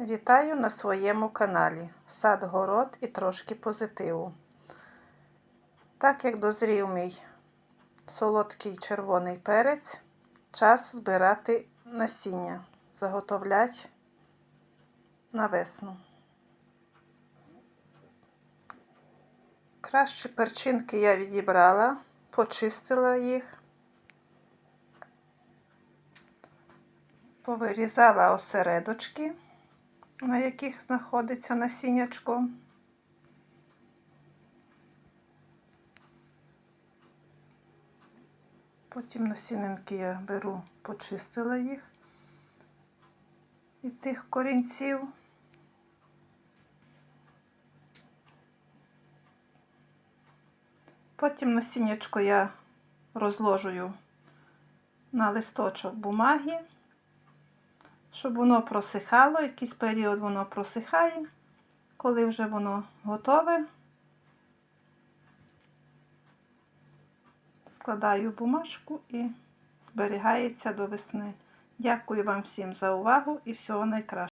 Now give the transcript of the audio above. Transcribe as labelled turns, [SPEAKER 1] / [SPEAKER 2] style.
[SPEAKER 1] Вітаю на своєму каналі Сад, город і трошки позитиву. Так як дозрів мій солодкий червоний перець, час збирати насіння, заготовлять на весну. Кращі перчинки я відібрала, почистила їх, повирізала осередочки на яких знаходиться насіннячко. Потім насінинки я беру, почистила їх від тих корінців. Потім насіннячко я розложую на листочок бумаги щоб воно просихало, якийсь період воно просихає, коли вже воно готове, складаю бумажку і зберігається до весни. Дякую вам всім за увагу і всього найкращого.